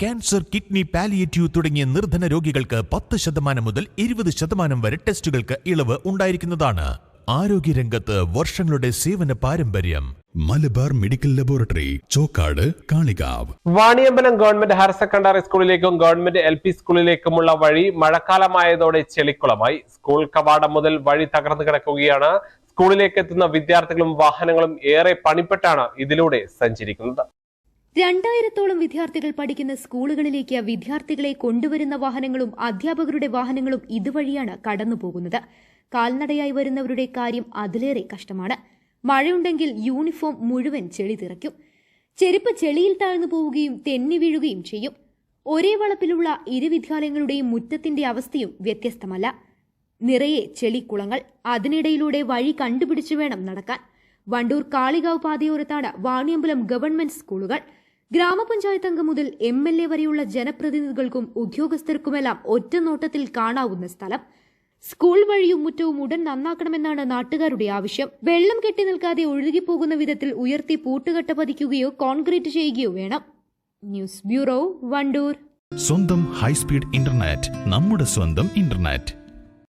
Cancer kidney palliative തുടങ്ങിയ നിർധന രോഗികൾക്ക് പത്ത് ശതമാനം മുതൽ ഇരുപത് ശതമാനം വരെ ടെസ്റ്റുകൾക്ക് ഇളവ് ഉണ്ടായിരിക്കുന്നതാണ് ആരോഗ്യരംഗത്ത് വർഷങ്ങളുടെ സേവന പാരമ്പര്യം. Malabar medical laboratory Chokkad Kalikavu. Vaniyambalam government higher secondary സ്കൂളിലേക്കും government L P സ്കൂളിലേക്കുമുള്ള വഴി മഴക്കാലമായതോടെ ചെളിക്കുളമായി. സ്കൂൾ കവാടം മുതൽ വഴി തകർന്നു കിടക്കുകയാണ്. സ്കൂളിലേക്ക് എത്തുന്ന വിദ്യാർത്ഥികളും വാഹനങ്ങളും ഏറെ പണിപ്പെട്ടാണ് ഇതിലൂടെ സഞ്ചരിക്കുന്നത്. രണ്ടായിരത്തോളം വിദ്യാർത്ഥികൾ പഠിക്കുന്ന സ്കൂളുകളിലേക്ക് വിദ്യാർത്ഥികളെ കൊണ്ടുവരുന്ന വാഹനങ്ങളും അധ്യാപകരുടെ വാഹനങ്ങളും ഇതുവഴിയാണ് കടന്നുപോകുന്നത്. കാൽനടയായി വരുന്നവരുടെ കാര്യം അതിലേറെ കഷ്ടമാണ്. മഴയുണ്ടെങ്കിൽ യൂണിഫോം മുഴുവൻ ചെളി തിറയ്ക്കും. ചെരുപ്പ് ചെളിയിൽ താഴ്ന്നു പോവുകയും തെന്നി വീഴുകയും ചെയ്യും. ഒരേ വളപ്പിലുള്ള ഇരു വിദ്യാലയങ്ങളുടെയും മുറ്റത്തിന്റെ അവസ്ഥയും വ്യത്യസ്തമല്ല. നിറയെ ചെളിക്കുളങ്ങൾ. അതിനിടയിലൂടെ വഴി കണ്ടുപിടിച്ചു വേണം നടക്കാൻ. വണ്ടൂർ കാളികാവ് പാതയോരത്താണ് വാണിയമ്പലം ഗവൺമെന്റ് സ്കൂളുകൾ. ഗ്രാമപഞ്ചായത്ത് അംഗം മുതൽ എം എൽ എ വരെയുള്ള ജനപ്രതിനിധികൾക്കും ഉദ്യോഗസ്ഥർക്കുമെല്ലാം ഒറ്റ നോട്ടത്തിൽ കാണാവുന്ന സ്ഥലം. സ്കൂൾ വഴിയും മുറ്റവും ഉടൻ നന്നാക്കണമെന്നാണ് നാട്ടുകാരുടെ ആവശ്യം. വെള്ളം കെട്ടി നിൽക്കാതെ ഒഴുകിപ്പോകുന്ന വിധത്തിൽ ഉയർത്തി പൂട്ടുകട്ട പതിക്കുകയോ കോൺക്രീറ്റ് ചെയ്യുകയോ വേണം. News bureau Wandoor. സ്വന്തം ഹൈസ്പീഡ് ഇന്റർനെറ്റ് നമ്മുടെ സ്വന്തം ഇന്റർനെറ്റ്.